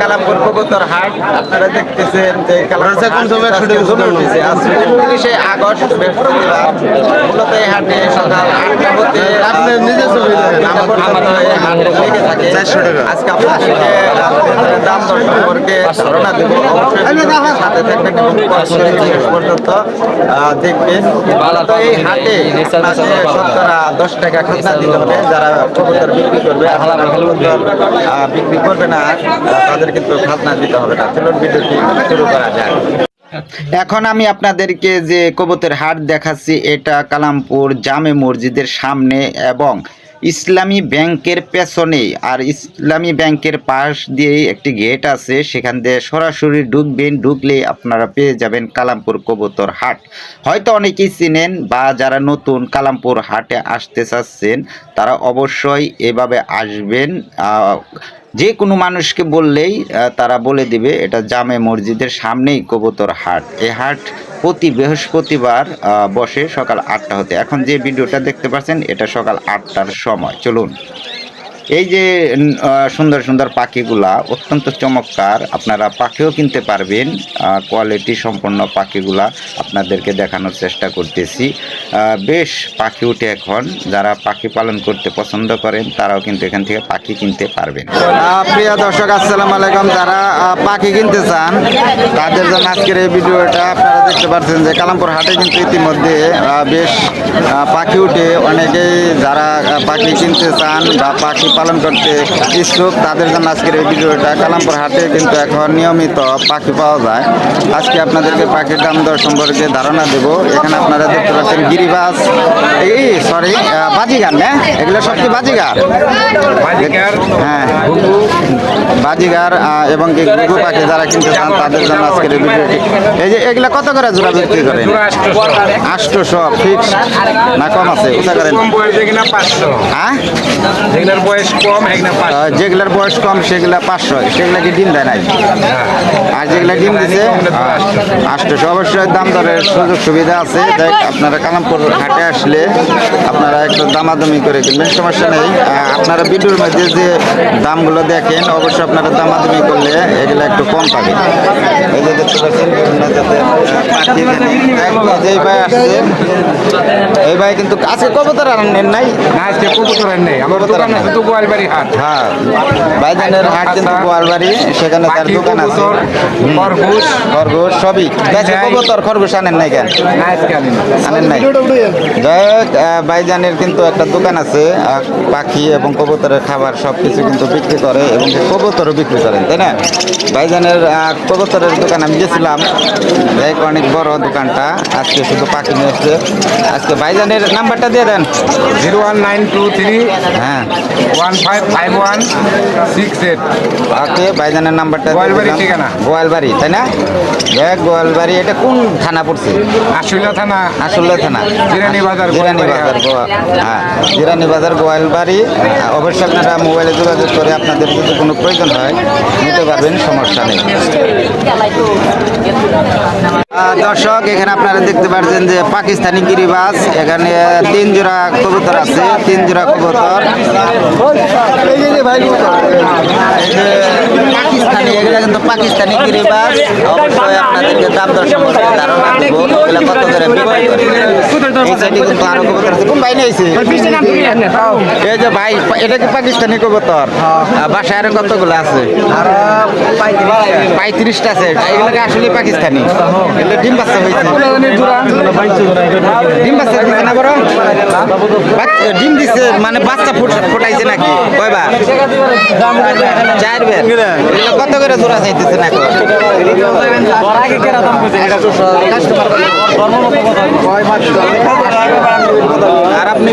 কালামপুর কবুতর হাট। আপনারা দেখতেছেন যে উনত্রিশে আগস্ট বৃহস্পতিবার। মূলত এই হাটে সকাল আটটা হতে আপনি নিজে ছবি দেন। দুইটা পর্যন্ত এই হাট লেগে থাকে। 400 টাকা। আজকে আপনাদেরকে দাম দর সম্পর্কে ধারণা দেবো। অবশ্যই সাথে থাকবেন এবং প্রথম থেকে শেষ পর্যন্ত দেখবেন। মূলত এই হাটে শতকরা দশ টাকা খাজনা দিতে হবে। যারা কবুতর বিক্রি করবে ভালো বিক্রি করবে না তাদের কিন্তু দিতে হবে না। শুরু করা যায় এখন আমি আপনাদেরকে যে কবুতের হাট দেখাচ্ছি, এটা কালামপুর জামে মসজিদের সামনে এবং ইসলামী ব্যাংকের পেছনে আর ইসলামী ব্যাংকের পাশ দিয়ে একটি গেট আছে, সেখান দিয়ে সরাসরি ঢুকবেন ঢুকলে আপনারা পেয়ে যাবেন কালামপুর কবুতর হাট। হয়তো অনেকেই চিনেন বা যারা নতুন কালামপুর হাটে আসতে চাচ্ছেন, তারা অবশ্যই এভাবে আসবেন যে কোনো মানুষকে বললেই তারা বলে দিবে, এটা জামে মসজিদের সামনেই কবুতর হাট। এই হাট প্রতি বৃহস্পতিবার বসে সকাল আটটা হতে। এখন যে ভিডিওটা দেখতে পাচ্ছেন, এটা সকাল আটটার সময়। চলুন। এই যে সুন্দর সুন্দর পাখিগুলা অত্যন্ত চমৎকার। আপনারা পাখিও কিনতে পারবেন। কোয়ালিটি সম্পন্ন পাখিগুলা আপনাদেরকে দেখানোর চেষ্টা করতেছি। বেশ পাখি উঠে এখন। যারা পাখি পালন করতে পছন্দ করেন, তারাও কিন্তু এখান থেকে পাখি কিনতে পারবেন। প্রিয় দর্শক, আসসালামু আলাইকুম। যারা পাখি কিনতে চান, তাদের জন্য আজকের এই ভিডিওটা আপনারা দেখতে পাচ্ছেন যে কালামপুর হাটে কিন্তু ইতিমধ্যে বেশ পাখি উঠে। অনেকেই যারা পাখি কিনতে চান বা পাখি পালন করতে ইচ্ছুক তাদের জন্য আজকের এই ভিডিওটা কালামপুর হাটে কিন্তু এখন নিয়মিত পাখি পাওয়া যায়। আজকে আপনাদেরকে পাখির দাম দর সম্পর্কে ধারণা দেব। এখানে আপনারা দেখতে পাচ্ছেন গিরিবাস এই সরি বাজিগার না? এগুলো সব কি বাজিগার? হ্যাঁ। বাজিগার এবং কি ঘুঘু পাখি যারা কিনতে চান তাদের জন্য আজকের এই ভিডিওটি। এই যে এগুলো কত করে জোড়া বিক্রি করেন? আটশোশো। ফিক্স না কম আছে? কোথা করেন? হ্যাঁ? বয়স কম যেগুলার বয়স কম সেগুলা পাঁচশো। সেগুলা কি ডিম দেয় নাই? আর যেগুলা ডিম দিছে আটশোশো অবশ্যই দাম দরের সুযোগ সুবিধা আছে। দেখ আপনারা কালামপুর হাটে আসলে আপনারা একটু দামাদামি করে কিনবেন সমস্যা নেই। আপনারা ভিডিওর মধ্যে যে দামগুলো দেখেন অবশ্যই আপনারা দামাদামি করলে এগুলো একটু কম পাবেন। এই যে দেখতে পাচ্ছেন ভাই আসছে এই ভাই কিন্তু আজকে কবুতর আর নেন নাই আজকে কবুতরের নেই। আমার দোকান গোয়ালবাড়ি হাট। হ্যাঁ ভাইজানের হাট কিন্তু গোয়ালবাড়ি সেখানে তার দোকান আছে। খরগোশ। খরগোশ সবই। কবুতর খরগোশ আনেন নাই কেন। আনেন। নাই। যাই হোক আহ, ভাইজানের কিন্তু একটা দোকান আছে পাখি এবং কবুতরের খাবার সব কিছু কিন্তু বিক্রি করে এবং কবুতরও বিক্রি করেন তাই না? ভাইজানের আহ, কবুতরের দোকান আমি গেছিলাম। যাই অনেক বড় দোকানটা। আজকে শুধু পাখি নিয়ে এসছে। আজকে ভাইজানের নাম্বারটা দিয়ে দেন। Zero one nine two three হ্যাঁ। One five five one six eight okay ভাইজানের নাম্বারটা গোয়ালবাড়ি ঠিকানা। গোয়ালবাড়ি তাই না? দেখ গোয়ালবাড়ি এটা কোন থানা পড়ছে? থানা। থানা। জিরানি বাজার, জিরানি বাজার গোয়া হ্যাঁ জিরানি বাজার গোয়ালবাড়ি। অবশ্যই আপনারা মোবাইলে যোগাযোগ করে আপনাদের যদি কোনো প্রয়োজন হয় নিতে পারবেন সমস্যা নেই। দর্শক এখানে আপনারা দেখতে পাচ্ছেন যে পাকিস্তানি গিরিবাস এখানে তিন জোড়া কবুতর আছে তিন জোড়া কবুতর। এই যে ভাই এই যে পাকিস্তানি এগুলা কিন্তু পাকিস্তানি গিরিবাস অবশ্যই আপনাদেরকে দাম দর সম্পর্কে ধারণা দেবো। এগুলা কত করে এই সাইডে কিন্তু আরও কবুতর আছে। কোন ভাই নিয়েছে এই যে ভাই এটা কি পাকিস্তানি কবুতর? বাসায় আরও কতগুলো আছে? পঁয়ত্রিশটা আছে। এগুলোকে আসলে পাকিস্তানি? ডিম বাচ্চা হয়েছে। ডিম বাচ্চা দিচ্ছে না বড় ডিম দিচ্ছে মানে বাচ্চা ফুট- ফুটাইছে নাকি? কয়বার? চার বের এগুলো কত করে জোড়া চাইতেছে না আর আপনি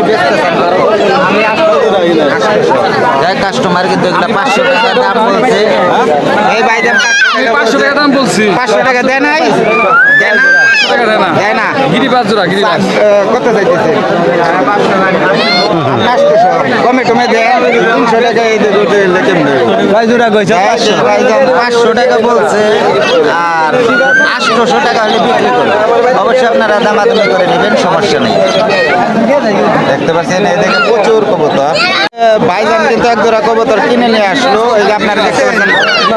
যাই কাস্টমার কিন্তু এগুলো পাঁচশো টাকা দাম বলছে। এই ভাই দাম পাঁচশো টাকা দাম বলছি। পাঁচশো টাকা দেয় নাই? দেয় না? দেয় না। গিরিবাস জোড়া গিরিবাস কত চাইতেছে পাঁচশো কমে দেয়। তিনশো টাকা এই যে দুটো এলে কেমনে? কয় জোড়া কইছ পাঁচশো। টাকা বলছে। আর আটশোশো টাকা হলে বিক্রি করবে অবশ্যই আপনারা দামাদামি করে নেবেন সমস্যা নেই। দেখতে পাচ্ছেন এদিকে প্রচুর কবুতর। ভাইজান কিন্তু এক জোড়া কবুতর কিনে নিয়ে আসলো। এই যে আপনারা দেখতে পাচ্ছেন।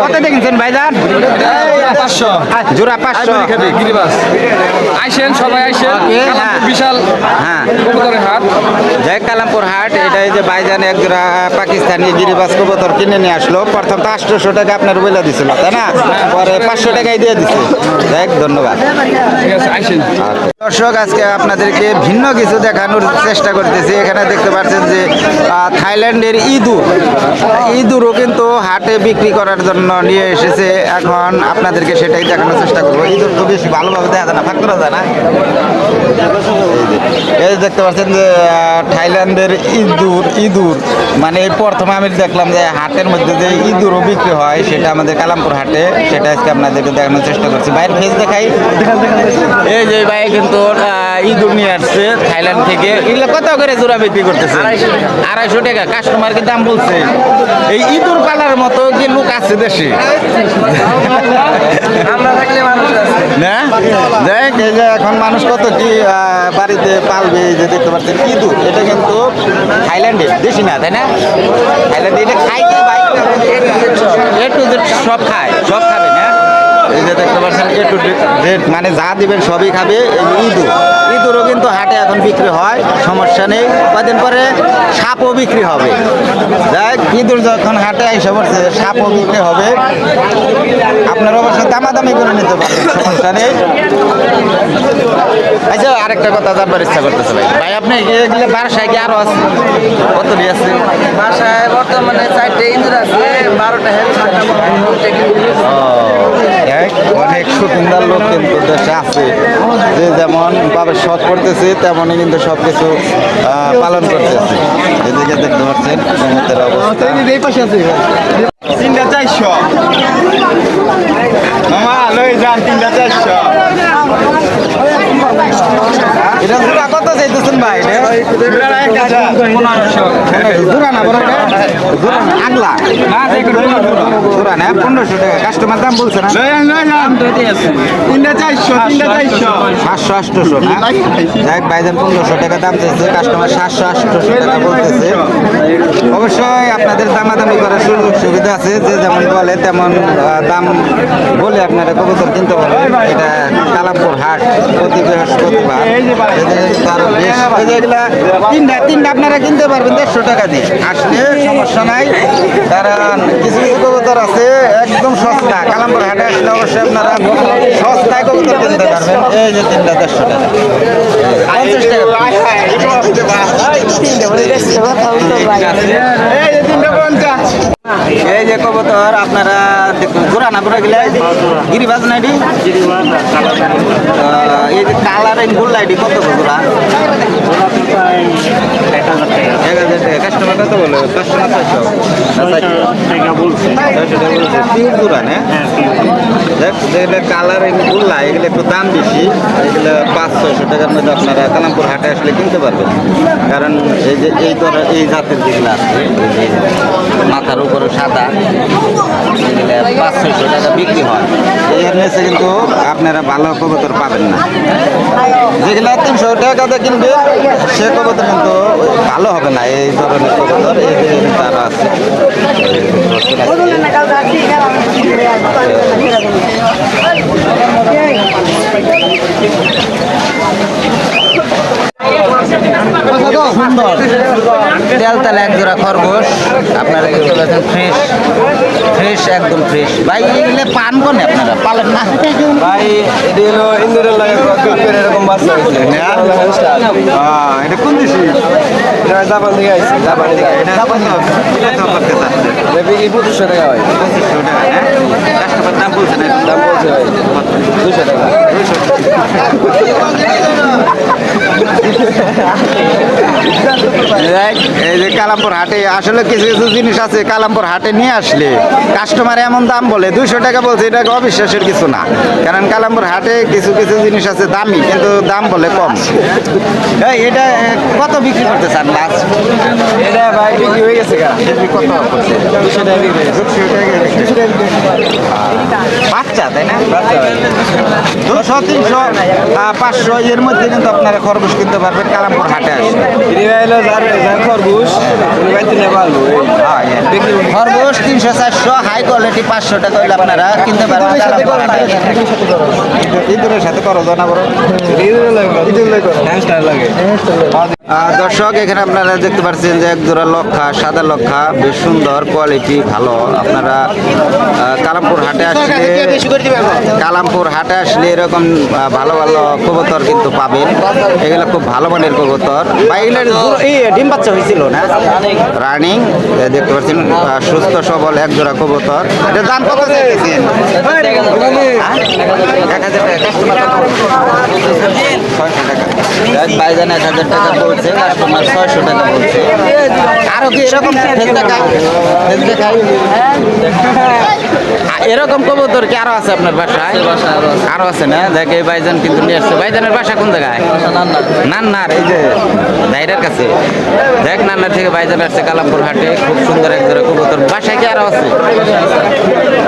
কত দেখেছেন ভাইজান? পাঁচশো। জোড়া পাঁচশো। গিরিবাস আইসেন সবাই আইসেন। কালামপুর হ্যাঁ। বিশাল হ্যাঁ। হাট। জয় কালামপুর হাট এটা যে এক জোড়া পাকিস্তানি গিরিবাস কবুতর কিনে নিয়ে আসলো। প্রথম তো আটশোশো টাকা আপনার দিছিল তাই না? পরে পাঁচশো টাকাই দিয়ে ধন্যবাদ। দর্শক আজকে আপনাদেরকে ভিন্ন কিছু দেখানোর চেষ্টা করতেছি। এখানে দেখতে পাচ্ছেন যে থাইল্যান্ডের ইঁদুর। ইঁদুরও কিন্তু হাটে বিক্রি করার জন্য নিয়ে এসেছে। এখন আপনাদেরকে সেটাই দেখানোর চেষ্টা করব। ইঁদুর তো বেশি ভালোভাবে দেখা যায় না ফাঁক করা যায় না। এই দেখতে পাচ্ছেন যে থাইল্যান্ডের ইঁদুর ইঁদুর। মানে এই প্রথমে আমি দেখলাম যে হাটের মধ্যে যে ইঁদুরও বিক্রি হয়, সেটা আমাদের কালামপুর হাটে। সেটা আজকে আপনাদেরকে দেখানোর চেষ্টা করছি। বাইরের ফেস দেখাই। এই যে ভাই কিন্তু ইঁদুর নিয়ে আসছে থাইল্যান্ড থেকে। এগুলো কত করে জোড়া বিক্রি করতেছে? আড়াইশো টাকা। কাস্টমারকে দাম বলছে? এই ইঁদুর পালার মতো কি লোক আছে দেশে? না? দেখ। এই যে এখন মানুষ কত কি আহ, বাড়িতে পালবে যে দেখতে পাচ্ছেন ইঁদুর এটা কিন্তু থাইল্যান্ডে দেশি না তাই না? থাইল্যান্ডে এটা খাই কি ভাই এ টু জেড সব খায় সব খাবে না এই এ টু জেড মানে যা দিবেন সবই খাবে। এই ইঁদুর। ইঁদুরও কিন্তু হাটে এখন বিক্রি হয় সমস্যা নেই। কদিন পরে সাপও বিক্রি হবে। দেখ ইঁদুর যখন হাটে এসে পড়ছে সাপও বিক্রি হবে। আপনারা অবশ্য দামাদামি করে নিতে পারবেন সমস্যা নেই। আচ্ছা আরেকটা কথা জানবার ইচ্ছা করতেছে ভাই। ভাই আপনি এগুলো বাসায় কি আরও আছে? কত নিয়ে আছে? বাসায় বর্তমানে চারটে ইঁদুর আছে বারোটা হেলথ এক অনেক সুন্দর লোক কিন্তু দেশে আছে। যে যেমন ভাবে সৎ করতেছে তেমনই কিন্তু সব কিছু পালন করতেছে। এদিকে দেখতে পাচ্ছেন সমুদ্রের অবস্থা। এই পাশে আছে। তিনটা চারশো। মামা লই যান তিনটা চারশো। এটা জোড়া কত চাইতেছেন ভাই জোড়া না বড়? জোড়া না, আগলা। জোড়া না পনেরোশো টাকা। কাস্টমার দাম বলছে না? সাতশো আটশোশো না? ভাইজান পনেরোশো টাকা দাম চাইছে। কাস্টমার সাতশো আটশোশো টাকা বলতেছে। অবশ্যই আপনাদের দামাদামি করার সুযোগ সুবিধা আছে। যে যেমন বলে তেমন দাম বলে আপনারা কবুতর কিনতে পারবেন। এটা কালামপুর হাট প্রতি বৃহস্পতিবার। তিনটা তিনটা আপনারা কিনতে পারবেন দেড়শো টাকা দিয়ে আসলে সমস্যা নাই কারণ কিছু কিছু কবুতর আছে একদম সস্তা কালামপুর হাটে আসলে অবশ্যই আপনারা সস্তায় কবুতর কিনতে পারবেন এই যে তিনটা দেড়শো টাকা এই যে কবুতর আপনারা দেখুন জোড়া না ঘোরা গেলে গিরিবাজ নাইডি এই যে কালার এই গোল লাইডি কত ঘোরা এক হাজার টাকা। কাস্টমার কত বলো কাস্টমার ছয়শো। যেগুলো কালার এই গোল্লা এগুলো একটু দাম বেশি এগুলো পাঁচ ছয়শো টাকার মধ্যে আপনারা কালামপুর হাটে আসলে কিনতে পারবেন। কারণ এই যে এই ধরনের এই জাতের যেগুলো আছে মাথার উপরে সাদা এগুলো পাঁচ ছয়শো টাকা বিক্রি হয়। এর নিচে কিন্তু আপনারা ভালো কবুতর পাবেন না। যেগুলো তিনশো টাকাতে কিনবে সে কবুতর কিন্তু ভালো হবে না এই ধরনের কবুতর এই যে তারা আছে। Thank you. সুন্দর। তেল তেল এক জোড়া খরগোশ। আপনারা দেখতে পাচ্ছেন ফ্রেশ ফ্রেশ একদম ফ্রেশ ভাই এগুলো পান কোন আপনারা? পালেন না? ভাই এটি হলো ইন্দুরের লাগে এরকম বাচ্চা আহ, এটা কোন দেশে? জাপান থেকে আইছে জাপানে যায় এটা এটা বিক্রি পঁচিশশো টাকা হয়? পঁচিশশো টাকা হ্যাঁ? দাম বলছে না? দাম বলছে ভাই। দুশো টাকা। Thank you. এই যে কালামপুর হাটে আসলে কিছু কিছু জিনিস আছে কালামপুর হাটে নিয়ে আসলে কাস্টমার এমন দাম বলে দুইশো টাকা বলছে এটা অবিশ্বাসের কিছু না। কারণ কালামপুর হাটে কিছু কিছু জিনিস আছে দামি কিন্তু দাম বলে কম। এটা কত বিক্রি করতে চান লাস্ট এটা ভাই বিক্রি হয়ে গেছে কত করছে? দুশো টাকা বিক্রি বাচ্চা তাই না? দুশো তিনশো পাঁচশো এর মধ্যে কিন্তু আপনারা খরগোশ কিনতে পারবেন কালামপুর হাটে আসে খরগোশ তিনশো চারশো হাই কোয়ালিটি পাঁচশো টাকা হইলে আপনারা কিনতে পারবেন ইঁদুরের সাথে করো না বড়। হ্যান্ডস্টার লাগে। আহ, দর্শক এখানে আপনারা দেখতে পাচ্ছেন যে এক জোড়া লক্ষা সাদা লক্ষা বেশ সুন্দর কোয়ালিটি ভালো। আপনারা কালামপুর হাটে আসলে কালামপুর হাটে আসলে এরকম ভালো ভালো কবুতর কিন্তু পাবেন। এগুলো খুব ভালো মানের কবুতর। বা এই ডিম বাচ্চা হয়েছিল না? রানিং দেখতে পাচ্ছেন সুস্থ সবল এক জোড়া কবুতর। এটার দাম কত হ্যাঁ? এক হাজার টাকা। ছয়শো ভাইজান এক হাজার টাকা বলছে কাস্টমার ছয়শো টাকা বলছে। আরও কি এরকম আ- এরকম কবুতর কি আরও আছে আপনার বাসায়? আরও আছে। না? দেখে ভাইজান কিন্তু নিয়ে আসছে। ভাইজানের বাসা কোন জায়গায়? নান্নার। এই যে ভাইরের কাছে। দেখ নান্নার থেকে ভাইজান আসছে কালামপুর হাটে খুব সুন্দর এক ধরে কবুতর। বাসায় কি আরও আছে?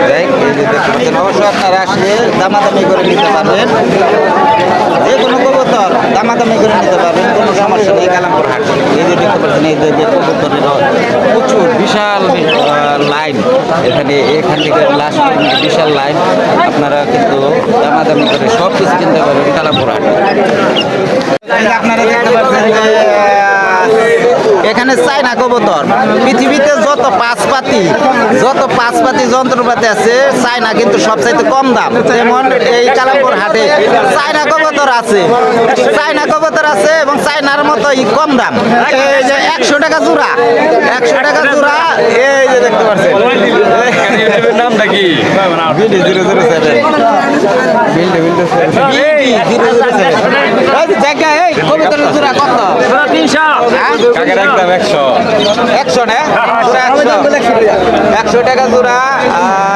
দেখ এই যে দেখতে পাচ্ছেন অবশ্যই আপনারা আসলে দামাদামি করে নিতে পারবেন। যে কোনো কবুতর দামাদামি করে নিতে পারবেন কোনো সমস্যা নেই কালামপুর হাট। এই যে দেখতে পাচ্ছেন এই যে কবুতরের প্রচুর বিশাল লাইন। এখানে এখান থেকে লাস্ট বিশাল লাইন। আপনারা কিন্তু দামাদামি করে সব কিছু কিনতে পারবেন কালামপুর হাটে। আপনারা দেখতে পাচ্ছেন যে এখানে চায়না কবুতর। পৃথিবীতে যত পাঁচপাতি যত পাঁচপাতি যন্ত্রপাতি আছে চায়না কিন্তু সবচাইতে কম দাম। যেমন এই কালামপুর হাটে চায়না কবুতর আছে। চায়না কবুতর আছে এবং চায়নার মতোই কম দাম। এই যে একশো টাকা জোড়া একশো টাকা জোড়া এই যে দেখতে পাচ্ছেন। নামটা কি? জায়গা এই কবুতরের জোড়া কত? তিনশো? কাকের একদম একশো। একশো না? একশো। একশো টাকা। জোড়া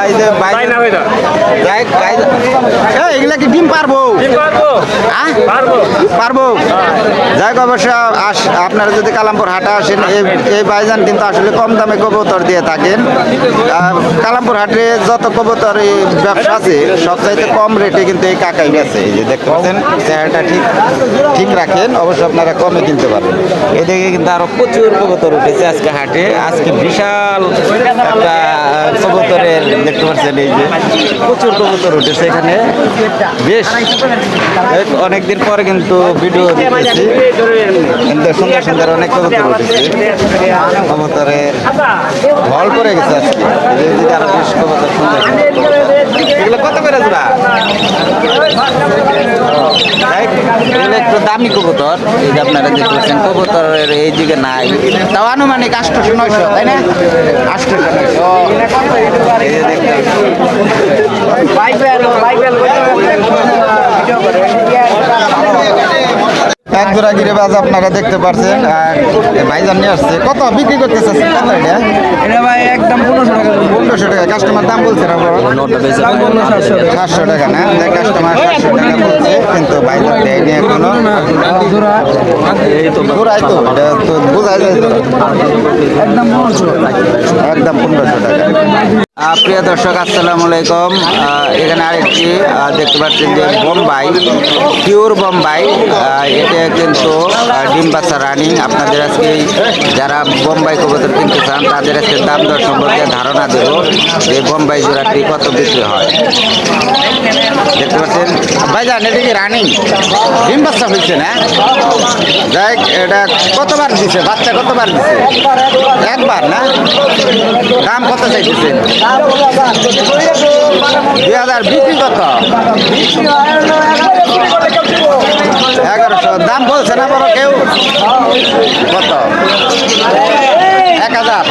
এই যে যাই যাই। এগুলা কি ডিম পারব? পারব। যাই হোক অবশ্য আস- আপনারা যদি কালামপুর হাটে আসেন এই- এই বাইজান কিন্তু আসলে কম দামে কবুতর দিয়ে থাকেন। আর কালামপুর হাটে যত কবুতর ব্যবসা আছে সবচাইতে কম রেটে কিন্তু এই কাকাই বেছে এই যে দেখতে পাচ্ছেন চেহারাটা ঠিক ঠিক রাখেন। অবশ্য আপনারা কমে কিনতে পারবেন। এদিকে কিন্তু আরও প্রচুর কবুতর উঠেছে আজকে হাটে। আজকে বিশাল একটা কবুতরের দেখতে পাচ্ছেন এই যে প্রচুর কবুতর উঠেছে এখানে। বেশ অনেকদিন পরে কিন্তু ভিডিও দেখেছি কিন্তু সুন্দর সুন্দর অনেক কবুতর উঠেছে। কবুতরের ভল পড়ে গেছে আজকে। আরও বেশ কবুতর সুন্দর। এগুলো কত করে জোড়া? একটু দামি কবুতর। এই যে আপনারা দেখতে পাচ্ছেন কবুতরের এই দিকে নাই। তাও আনুমানিক আটশোশো নয়শো তাই না? আটশোশো নয়শো এই যে দেখতে এক জোড়া গিরে বাজ আপনারা দেখতে পাচ্ছেন আর ভাইজান নিয়ে আসছে। কত বিক্রি করতেছে কত এটা? এটা ভাই একদম পনেরোশো টাকা পনেরোশো টাকা। কাস্টমার দাম বলছে না সাতশো টাকা না? কাস্টমার সাতশো টাকা বলছে কিন্তু ভাইজান দেয়নি এখনও। পুরাই তো এটা তো বোঝা যায় তো। একদম পনেরোশো টাকা। প্রিয় দর্শক, আসসালামু আলাইকুম। এখানে আরেকটি দেখতে পাচ্ছেন যে বোম্বাই, পিওর বোম্বাই এটা কিন্তু ডিম বাচ্চা রানিং। আপনাদের আজকে, যারা বোম্বাই কবুতর কিনতে চান, তাদের আজকে দাম দর সম্পর্কে ধারণা দেব যে বোম্বাই জোড়াটি কত বিক্রি হয়। দেখতে পাচ্ছেন, ভাইজান এটা কি রানিং। ডিম বাচ্চা হয়েছে না? যাই এটা কতবার দিছে? বাচ্চা কতবার দিছে? একবার না? দাম কত চাইতেছেন? দুই হাজার বিক্রি কত? এগারোশো। দাম বলছে না বড় কেউ? কত? এক হাজার।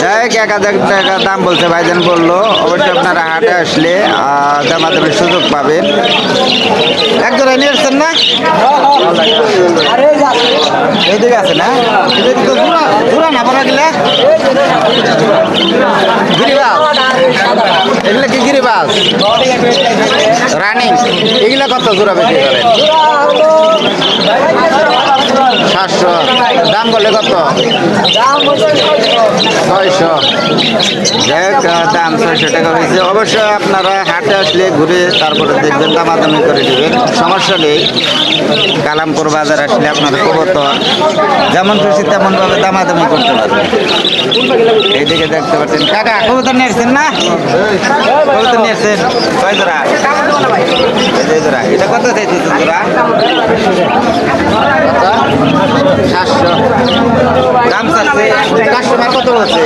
যাই এক হাজার টাকা দাম বলছে ভাইজান বলল। অবশ্যই আপনারা হাটে আসলে দামাদামির সুযোগ পাবেন। এক জোড়া নিয়ে আসছেন না? এইদিকে আছে না? এদিকে জোড়া গেলে গিরিবাস এগুলো কি গিরিবাস রানিং। এগুলা কত জোড়া বিক্রি করেন? সাতশো। দাম বলে কত? ছয়শো। যাই দাম ছয়শো টাকা হয়েছে। অবশ্যই আপনারা হাটে আসলে ঘুরে তারপরে দেখবেন, দামাদামি করে নেবেন। সমস্যা নেই। কালামপুর বাজার আসলে আপনার কবুতর যেমন খুশি তেমন ভাবে দামাদামি করতে পারবেন। এইদিকে দেখতে পাচ্ছেন। কাকা, কবুতর নিয়েছেন না? কবুতর নিয়েছেন কয় জোড়া? জোড়া। এটা কত চাইতেছে জোড়া? সাতশো দাম চাচ্ছে কাস্টমার কত বলছে।